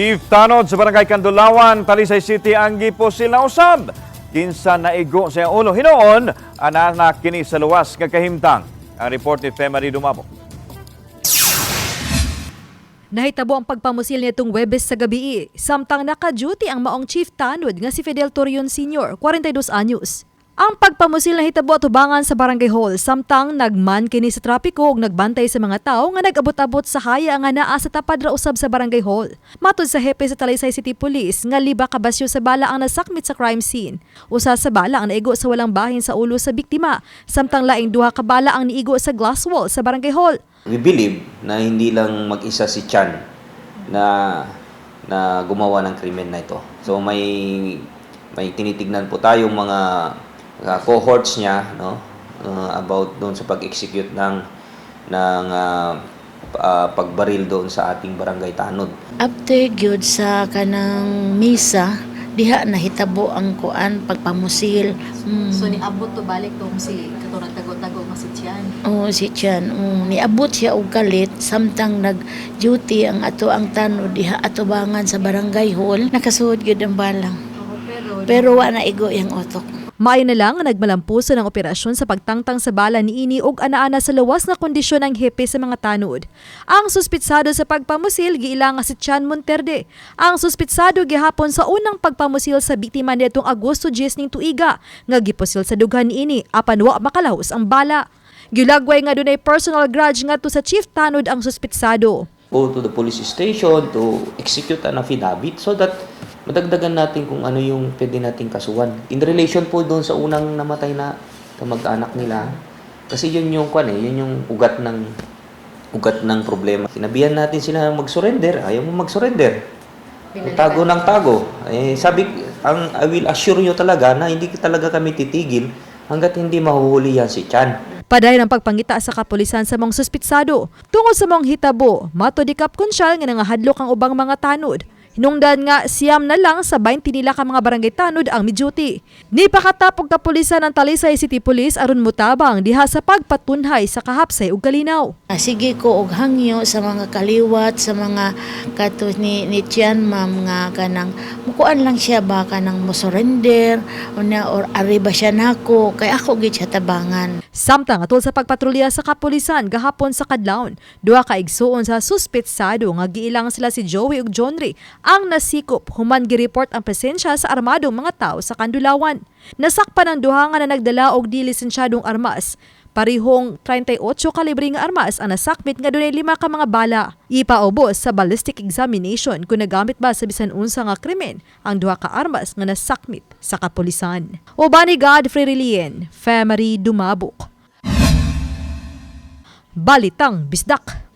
Chief Tanod sa Barangay Kandulawan, Talisay City ang gipo sila usab. Kinsa naigo sa ulo hinoon, anak kini sa luwas nga kahimtang. Ang report ni Femari Dumabo. Nahitabo ang pagpamusil nitong Webes sa gabi. Samtang naka-duty ang maong chief tanod nga si Fidel Torion Sr., 42 anyos. Ang pagpamusil na hitabo tubangan sa barangay hall samtang nagman kini sa trapiko ug nagbantay sa mga tao nga nag-abot-abot sa haya nga naa sa tapad ra usab sa barangay hall. Matod sa hepe sa Talisay City Police nga liba ka basyo sa bala ang nasakmit sa crime scene. Usa sa bala ang naigo sa walang bahin sa ulo sa biktima samtang laing duha ka bala ang niigo sa glass wall sa barangay hall. We believe na hindi lang mag-isa si Chan na na gumawa ng krimen na ito. So may may tinitignan po tayong mga uh, cohorts niya no uh, about doon sa pag-execute ng ng uh, uh, pagbaril doon sa ating barangay Tanod. After gyud sa kanang misa, diha nahitabo ang kuan pagpamusil. Mm. So niabot to balik tong si katurang tago-tago nga si Tian. Oh, si Chan, oh, niabot siya og kalit samtang nag-duty ang ato ang tanod diha atubangan sa barangay hall. Nakasuod gyud ang balang. pero Pero wa na igo yang otok. Maayo na lang nagmalampuso ng operasyon sa pagtangtang sa bala ni Ini og anaana sa luwas na kondisyon ng hepe sa mga tanod. Ang suspitsado sa pagpamusil giila nga si Chan Monterde. Ang suspitsado gihapon sa unang pagpamusil sa biktima nitong Agosto 10 ning tuiga nga gipusil sa dughan ni Ini apan wa makalahos ang bala. Gilagway nga dunay personal grudge ngadto sa chief tanod ang suspitsado. Go to the police station to execute an affidavit so that madagdagan natin kung ano yung pwede nating kasuhan. In relation po doon sa unang namatay na kamag-anak nila, kasi yun yung kwan eh, yun yung ugat ng ugat ng problema. Sinabihan natin sila mag-surrender, ayaw mo mag-surrender. Tago ng tago. Eh, sabi, ang, I will assure you talaga na hindi talaga kami titigil hanggat hindi mahuhuli yan si Chan. Paday ng pagpangita sa kapulisan sa mga suspitsado. Tungod sa mga hitabo, mato di kap konsyal nga nangahadlok ang ubang mga tanod. Hinungdan nga siyam na lang sa 20 nila ka mga barangay tanod ang miduty. Ni pakatapog kapulisan ng Talisay City Police aron mutabang diha sa pagpatunhay sa kahapsay ug kalinaw. Ah, Sige ko og hangyo sa mga kaliwat sa mga kato ni ni Tian ma'am nga kanang mukuan lang siya ba kanang mo surrender o na or ari ba siya nako kay ako gid siya tabangan. Samtang atol sa pagpatrolya sa kapulisan gahapon sa Kadlawon, duha ka igsuon sa suspitsado nga giilang sila si Joey ug Johnry ang nasikop human gi-report ang presensya sa armadong mga tao sa Kandulawan. Nasakpan ang duha nga na nagdala og di lisensyadong armas. Parihong 38 kalibre nga armas ang nasakmit nga dunay lima ka mga bala. Ipaubos sa ballistic examination kung nagamit ba sa bisan unsa nga krimen ang duha ka armas nga nasakmit sa kapulisan. Ubani Godfrey Relien, Femery Dumabok. Balitang Bisdak.